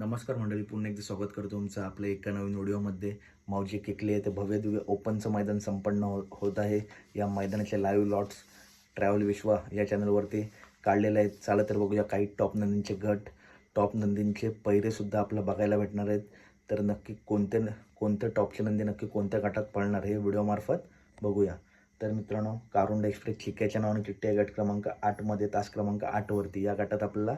नमस्कार मंडळी पुन्हा एकदा स्वागत करतो तुमचं आपल्या एका नवीन व्हिडिओमध्ये. मावजी आहे ते भव्य दिव्य ओपनचं मैदान संपन्न हो होत आहे. या मैदानाचे लाईव्ह लॉट्स ट्रॅव्हल विश्वा या चॅनलवरती काढलेले आहेत. चालत तर बघूया काही टॉप नंदींचे गट. टॉप नंदींचे पैरेसुद्धा आपल्याला बघायला भेटणार आहेत. तर नक्की कोणते कोणत्या टॉपचे नंदी नक्की कोणत्या गटात पळणार हे व्हिडिओमार्फत बघूया. तर मित्रांनो कारुंड एक्सप्रेस चिक्याच्या नावाने चिठ्ठी गट क्रमांक आठमध्ये तास क्रमांक आठवरती या गटात आपल्याला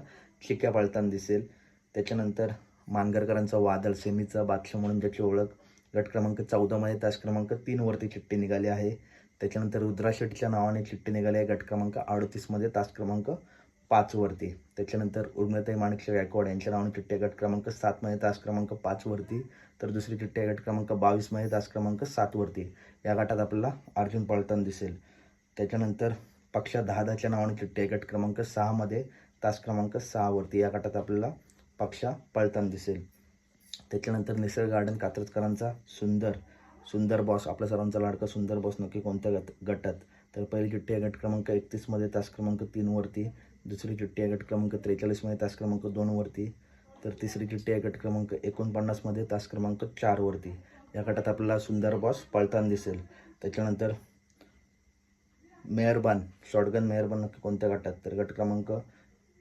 चिक्क्या पळताना दिसेल. त्याच्यानंतर मानगरकरांचा वादळ सेमीचा बादशाह म्हणून ज्याची ओळख गट क्रमांक चौदामध्ये तास क्रमांक तीनवरती चिठ्ठी निघाली आहे. त्याच्यानंतर रुद्रा शेट्टीच्या नावाने चिठ्ठी निघाली आहे गट क्रमांक अडतीसमध्ये तास क्रमांक पाचवरती. त्याच्यानंतर उर्मिताई माणिकशे गायकवाड यांच्या नावाने चिठ्ठी गट क्रमांक सातमध्ये तास क्रमांक पाचवरती. तर दुसरी चिठ्ठी आहे गट क्रमांक बावीसमध्ये तास क्रमांक सातवरती. या गटात आपल्याला अर्जुन पळताना दिसेल. त्याच्यानंतर पक्षा दहादाच्या नावाने चिठ्ठी आहे गट क्रमांक सहामध्ये तास क्रमांक सहावरती. या गटात आपल्याला पक्षा पळताना दिसेल. त्याच्यानंतर निसर्ग गार्डन कात्रजकरांचा सुंदर सुंदर बॉस आपल्या सर्वांचा लाडका सुंदर बॉस नक्की कोणत्या गट गटात? तर पहिली चिठ्ठी आहे गट क्रमांक एकतीसमध्ये तास क्रमांक तीनवरती दुसरी चिठ्ठी आहे गट क्रमांक त्रेचाळीसमध्ये तास क्रमांक दोनवरती तर तिसरी चिठ्ठी आहे गट क्रमांक एकोणपन्नासमध्ये तास क्रमांक चारवरती या गटात आपल्याला सुंदर बॉस पळताना दिसेल. त्याच्यानंतर मेहरबान शॉटगन मेहरबान नक्की कोणत्या गटात? तर गट क्रमांक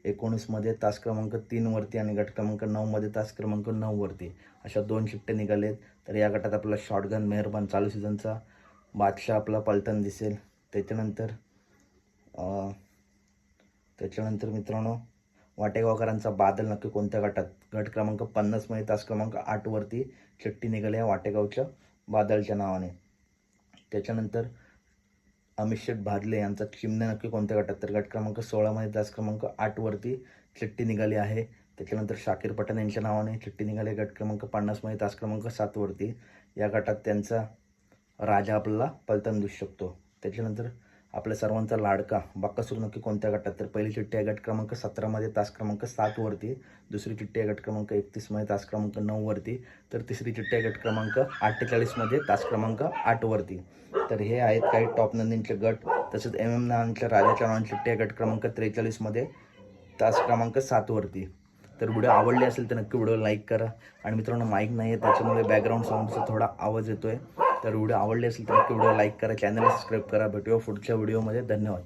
एकोणीसमध्ये तास क्रमांक तीनवरती आणि गट क्रमांक नऊमध्ये तास क्रमांक नऊवरती अशा दोन शिट्टे निघालेत. तर या गटात आपला शॉटगन मेहरबान चालू सीझनचा बादशाह आपला पलटण दिसेल. त्याच्यानंतर त्याच्यानंतर मित्रांनो वाटेगावकरांचा बादल नक्की कोणत्या गटात? गट क्रमांक पन्नासमध्ये तास क्रमांक आठवरती चिठ्ठी निघाली आहे वाटेगावच्या बादलच्या नावाने. त्याच्यानंतर अमित शेठ भादले यांचा चिमण्या नक्की कोणत्या गटात? तर गट क्रमांक सोळामध्ये तास क्रमांक आठवरती चिठ्ठी निघाली आहे. त्याच्यानंतर शाकीर पठाण यांच्या नावाने चिठ्ठी निघाली गट क्रमांक पन्नासमध्ये तास क्रमांक सातवरती या गटात त्यांचा राजा आपल्याला पलतन दिसू शकतो. त्याच्यानंतर आपल्या सर्वांचा लाडका बाक्कासूर नक्की कोणत्या गटात? तर पहिली चिठ्ठी आहे गट क्रमांक सतरामध्ये तास क्रमांक सातवरती दुसरी चिठ्ठी आहे गट क्रमांक एकतीसमध्ये तास क्रमांक नऊवरती तर तिसरी चिठ्ठी आहे गट क्रमांक अठ्ठेचाळीसमध्ये तास क्रमांक आठवरती तर हे आहेत काही टॉप नंदींचे गट. तसेच एम एम नानच्या राजाच्या नावांची गट क्रमांक त्रेचाळीसमध्ये तास क्रमांक सातवरती तर व्हिडिओ आवडले असेल तर नक्की व्हिडिओ लाईक करा. आणि मित्रांनो माईक नाही आहे त्याच्यामुळे बॅकग्राऊंड साऊंडचा थोडा आवाज येतो आहे तर व्हिडिओ आवडले असेल तर नक्की व्हिडिओ लाईक करा. चॅनल सबस्क्राईब करा. भेटूया पुढच्या व्हिडिओमध्ये धन्यवाद.